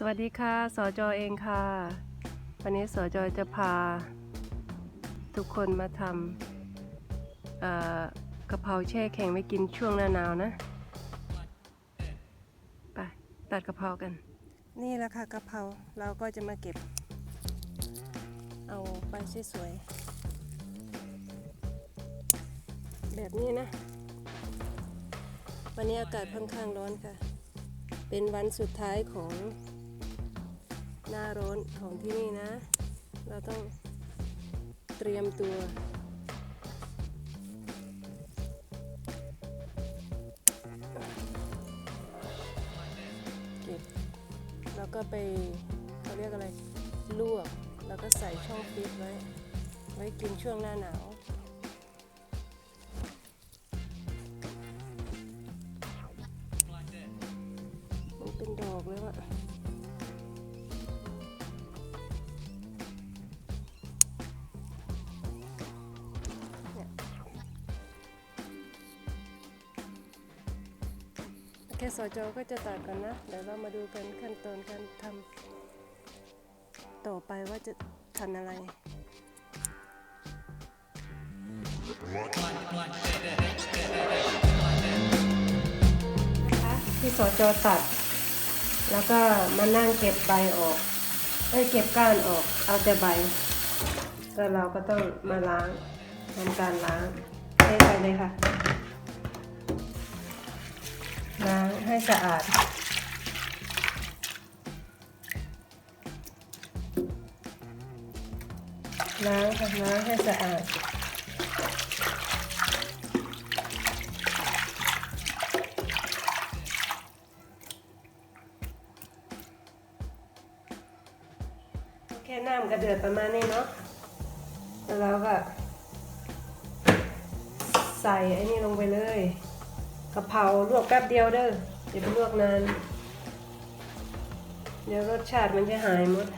สวัสดีค่ะสจอเองค่ะ วันนี้สจอจะพา ทุกคนมาทำเอ่อกะเพราแช่แข็งไว้กินช่วงหน้าหนาวนะ ไปตัดกะเพรากัน นี่แหละค่ะกะเพราเราก็จะมาเก็บ เอาไปสวยๆแบบนี้นะ วันนี้อากาศค่อนข้างร้อนค่ะ เป็นวันสุดท้ายของ หน้าร้อนของที่นี่นะ เราต้องเตรียมตัว เก็บ แล้วก็ไปเขาเรียกอะไร ลวก แล้วก็ใส่ช่องฟรีซไว้ ไว้กินช่วงหน้าหนาว โอเคสจก็จะตัดกันนะ เดี๋ยวเรามาดูกันขั้นตอนการทำต่อไปว่าจะทันอะไรนะคะที่สจตัด แล้วก็มานั่งเก็บใบออกเอ้เก็บก้านออกเอาแต่ใบแล้วเราก็ต้องมาล้างทำการล้างเทไปเลยค่ะ ให้สะอาด ล้างค่ะล้างให้สะอาดแค่น้ำกระเดือดประมาณนี้เนาะ แล้วก็ใส่ไอ้นี่ลงไปเลยะเพราลวกแป๊บเดียวเด้ออย่าไปลวกนาน เดี๋ยวรสชาติมันจะหายหมด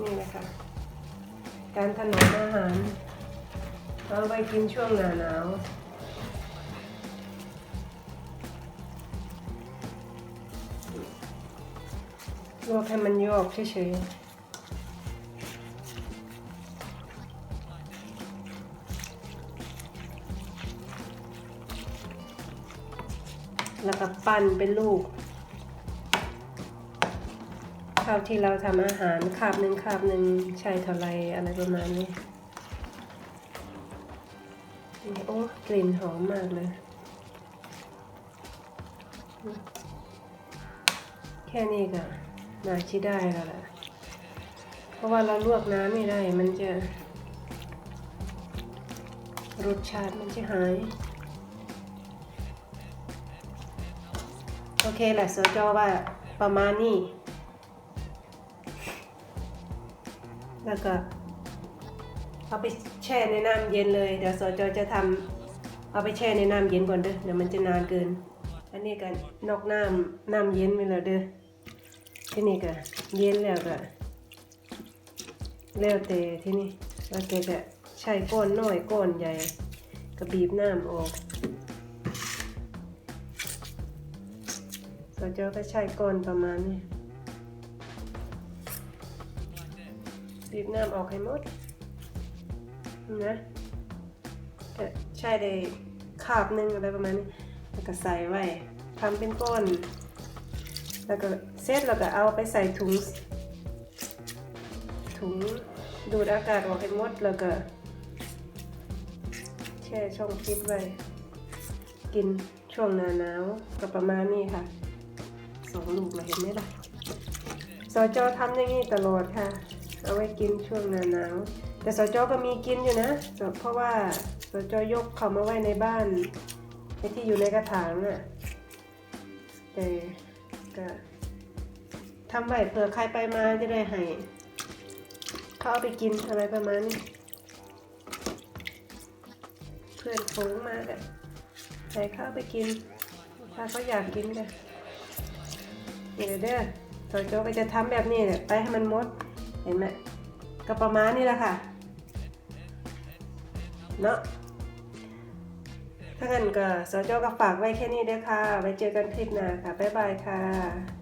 นี่แหละค่ะ การถนอมอาหารเอาไว้กินช่วงหน้าหนาวลวกให้มันโยกเฉยๆ แล้วก็ปั้นเป็นลูก ข้าวที่เราทำอาหารคาบหนึ่งคาบหนึ่งใช้เท่าไรอะไรประมาณนี้โอ้กลิ่นหอมมากเลย แค่นี้ก็น่าชิได้แล้วแหละเพราะว่าเราลวกน้ำไม่ได้มันจะ รสชาติมันจะหาย โอเคแหละสจว่าประมาณนี้ แล้วก็เอาไปแช่ในน้ำเย็นเลย เดี๋ยวสจจะทำเอาไปแช่ในน้ำเย็นก่อนเด้อ เดี๋ยวมันจะนานเกิน อันนี้ก็นอกน้ำน้ำเย็นไปแล้วเด้อ ที่นี่ก็เย็นแล้วก็แล้วแต่ที่นี่แล้วแกก็ใช้ก้อนน้อยก้อนใหญ่ก็บีบน้ำออก สจก็ใช้ก้อนประมาณนี้บีบน้ำออกให้หมดนะใช้ได้คาบหนึงอะไรประมาณนี้ แล้วก็ใส่ไว้ทำเป็นก้อนแล้วก็เสร็จแล้วก็เอาไปใส่ถุง ถุงดูดอากาศออกให้หมดแล้วก็แช่ช่องฟิตไว้ กินช่วงหน้าหนาวก็ประมาณนี้ค่ะ สองลูกเลยเห็นไหมล่ะสจทำอย่างนี้ตลอดค่ะ เอาไว้กินช่วงหนาหนาวแต่สจก็มีกินอยู่นะเพราะว่าสจยกเขามาไว้ในบ้านไอ้ที่อยู่ในกระถางน่ะแต่ก็ทำไว้เผื่อใครไปมาจะได้ให้เขาเอาไปกินอะไรประมาณนี้เพื่อนฝูงมากันให้เขาเอาไปกิน ถ้าเขาอยากกินกัน เด้อเด้อโจก็จะทำแบบนี้แหละไปให้มันมด เห็นไหมก็ประมาณนี้แหละค่ะ เนาะถ้างั้นก็โจก็ฝากไว้แค่นี้เด้อค่ะ ไว้เจอกันคลิปหน้าค่ะ บ๊ายบายค่ะ